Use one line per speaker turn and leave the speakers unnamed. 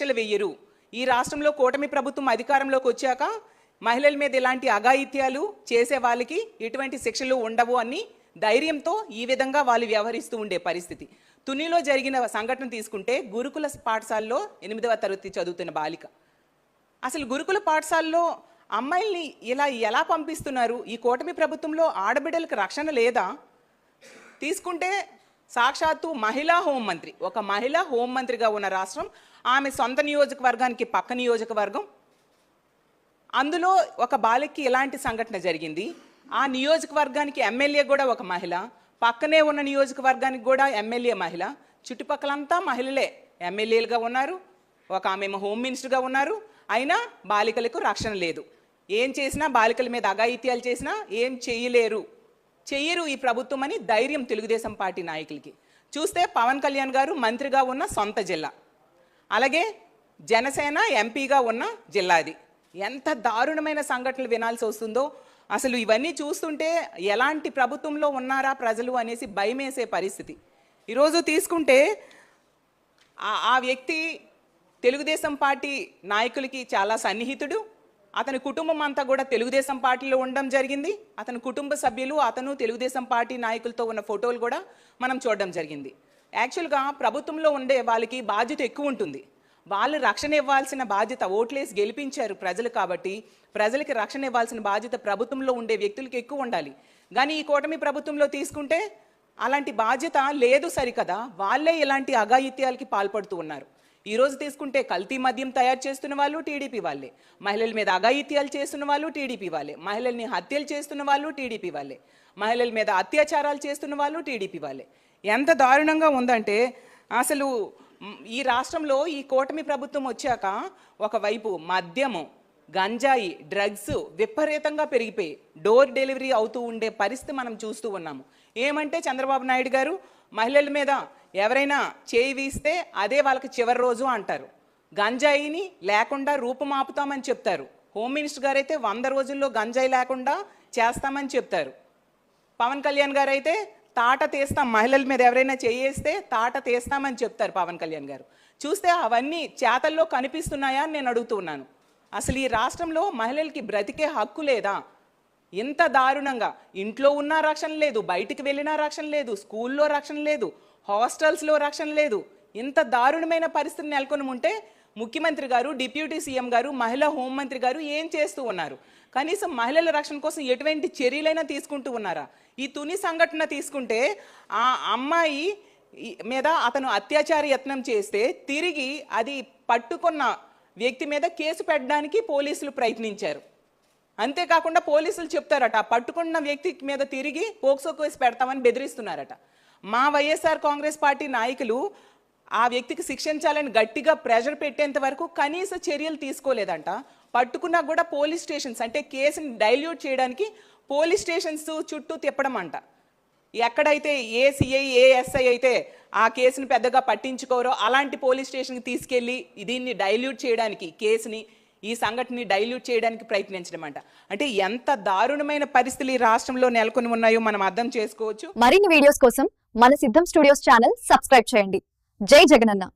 శిక్షలు వెయ్యరు ఈ రాష్ట్రంలో కూటమి ప్రభుత్వం అధికారంలోకి వచ్చాక మహిళల మీద ఇలాంటి అఘాయిత్యాలు చేసే వాళ్ళకి ఎటువంటి శిక్షలు ఉండవు అని ధైర్యంతో ఈ విధంగా వాళ్ళు వ్యవహరిస్తూ ఉండే పరిస్థితి. తునిలో జరిగిన సంఘటన తీసుకుంటే గురుకుల పాఠశాలలో ఎనిమిదవ తరగతి చదువుతున్న బాలిక. అసలు గురుకుల పాఠశాలలో అమ్మాయిల్ని ఇలా ఎలా పంపిస్తున్నారు? ఈ కూటమి ప్రభుత్వంలో ఆడబిడ్డలకు రక్షణ లేదా? తీసుకుంటే సాక్షాత్తు మహిళా హోంమంత్రి. ఒక మహిళా హోంమంత్రిగా ఉన్న రాష్ట్రం ఆమె సొంత నియోజకవర్గానికి పక్క నియోజకవర్గం. అందులో ఒక బాలికకి ఇలాంటి సంఘటన జరిగింది? ఆ నియోజకవర్గానికి ఎమ్మెల్యే కూడా ఒక మహిళ పక్కనే ఉన్న నియోజకవర్గానికి కూడా ఎమ్మెల్యే మహిళ. చుట్టుపక్కలంతా మహిళలే. ఎమ్మెల్యేలుగా ఉన్నారు ఒక ఆమె హోమ్ మినిస్టర్గా ఉన్నారు అయినా బాలికలకు రక్షణ లేదు. ఏం చేసినా బాలికల మీద అఘాయిత్యాలు చేసినా ఏం చేయలేరు. చెయ్యరు ఈ ప్రభుత్వం అని ధైర్యం తెలుగుదేశం పార్టీ నాయకులకి. చూస్తే పవన్ కళ్యాణ్ గారు మంత్రిగా ఉన్న సొంత జిల్లా. అలాగే జనసేన ఎంపీగా ఉన్న జిల్లా అది. ఎంత దారుణమైన సంఘటనలు వినాల్సి వస్తుందో. అసలు ఇవన్నీ చూస్తుంటే ఎలాంటి ప్రభుత్వంలో ఉన్నారా ప్రజలు అనేసి భయమేసే పరిస్థితి. ఈరోజు తీసుకుంటే ఆ వ్యక్తి తెలుగుదేశం పార్టీ నాయకులకి చాలా సన్నిహితుడు అతని కుటుంబం అంతా కూడా తెలుగుదేశం పార్టీలో ఉండడం జరిగింది. అతని కుటుంబ సభ్యులు అతను తెలుగుదేశం పార్టీ నాయకులతో ఉన్న ఫోటోలు కూడా మనం చూడడం జరిగింది. యాక్చువల్గా ప్రభుత్వంలో ఉండే వాళ్ళకి బాధ్యత ఎక్కువ ఉంటుంది. వాళ్ళు రక్షణ ఇవ్వాల్సిన బాధ్యత ఓట్లేసి గెలిపించారు ప్రజలు కాబట్టి ప్రజలకి రక్షణ ఇవ్వాల్సిన బాధ్యత ప్రభుత్వంలో ఉండే వ్యక్తులకి ఎక్కువ ఉండాలి. కానీ ఈ కూటమి ప్రభుత్వంలో తీసుకుంటే అలాంటి బాధ్యత లేదు సరికదా. వాళ్ళే ఇలాంటి అఘాయిత్యాలకి పాల్పడుతూ ఉన్నారు. ఈరోజు తీసుకుంటే కల్తీ మద్యం తయారు చేస్తున్న వాళ్ళు టీడీపీ వాళ్ళే. మహిళల మీద అఘాయిత్యాలు చేస్తున్న వాళ్ళు టీడీపీ వాళ్ళే. మహిళల్ని హత్యలు చేస్తున్న వాళ్ళు టీడీపీ వాళ్ళే. మహిళల మీద అత్యాచారాలు చేస్తున్న వాళ్ళు టీడీపీ వాళ్ళే. ఎంత దారుణంగా ఉందంటే అసలు ఈ రాష్ట్రంలో ఈ కూటమి ప్రభుత్వం వచ్చాక ఒకవైపు మద్యము గంజాయి డ్రగ్స్ విపరీతంగా పెరిగిపోయి డోర్ డెలివరీ అవుతూ ఉండే పరిస్థితి మనం చూస్తూ ఉన్నాము. ఏమంటే చంద్రబాబు నాయుడు గారు మహిళల మీద ఎవరైనా చేయి వీస్తే అదే వాళ్ళకి చివరి రోజు అంటారు. గంజాయిని లేకుండా రూపుమాపుతామని చెప్తారు. హోమ్ మినిస్టర్ గారు అయితే వంద రోజుల్లో గంజాయి లేకుండా చేస్తామని చెప్తారు. పవన్ కళ్యాణ్ గారు అయితే తాట తీస్తాం మహిళల మీద ఎవరైనా చేయేస్తే తాట తీస్తామని చెప్తారు పవన్ కళ్యాణ్ గారు. చూస్తే అవన్నీ చేతల్లో కనిపిస్తున్నాయా అని నేను అడుగుతున్నాను అసలు ఈ రాష్ట్రంలో మహిళలకి బ్రతికే హక్కు లేదా? ఇంత దారుణంగా. ఇంట్లో ఉన్నా రక్షణ లేదు బయటికి వెళ్ళినా రక్షణ లేదు స్కూల్లో రక్షణ లేదు హాస్టల్స్లో రక్షణ లేదు. ఇంత దారుణమైన పరిస్థితి నెలకొని ఉంటే ముఖ్యమంత్రి గారు డిప్యూటీ సీఎం గారు మహిళా హోంమంత్రి గారు ఏం చేస్తూ ఉన్నారు? కనీసం మహిళల రక్షణ కోసం ఎటువంటి చర్యలైనా తీసుకుంటూ ఉన్నారా? ఈ తుని సంఘటన తీసుకుంటే ఆ అమ్మాయి మీద అతను అత్యాచార యత్నం చేస్తే తిరిగి అది పట్టుకున్న వ్యక్తి మీద కేసు పెట్టడానికి పోలీసులు ప్రయత్నించారు. అంతేకాకుండా పోలీసులు చెప్తారట పట్టుకున్న వ్యక్తి మీద తిరిగి పోక్సో కేసు పెడతామని బెదిరిస్తున్నారట. మా వైఎస్ఆర్ కాంగ్రెస్ పార్టీ నాయకులు ఆ వ్యక్తికి శిక్షించాలని గట్టిగా ప్రెషర్ పెట్టేంత వరకు కనీస చర్యలు తీసుకోలేదంట. పట్టుకున్నా కూడా పోలీస్ స్టేషన్స్ అంటే కేసుని డైల్యూట్ చేయడానికి పోలీస్ స్టేషన్స్ చుట్టూ తిప్పడం అంట. ఎక్కడైతే ఏ సిఐ ఏ ఎస్ఐ అయితే ఆ కేసుని పెద్దగా పట్టించుకోరో అలాంటి పోలీస్ స్టేషన్కి తీసుకెళ్ళి దీన్ని డైల్యూట్ చేయడానికి కేసుని ఈ సంఘటనని డైల్యూట్ చేయడానికి ప్రయత్నించడం అంట అంటే ఎంత దారుణమైన పరిస్థితులు ఈ రాష్ట్రంలో నెలకొని ఉన్నాయో మనం అర్థం చేసుకోవచ్చు.
మరిన్ని వీడియోస్ కోసం మన సిద్ధం స్టూడియోస్ ఛానల్ సబ్స్క్రైబ్ చేయండి. జై జగనన్న.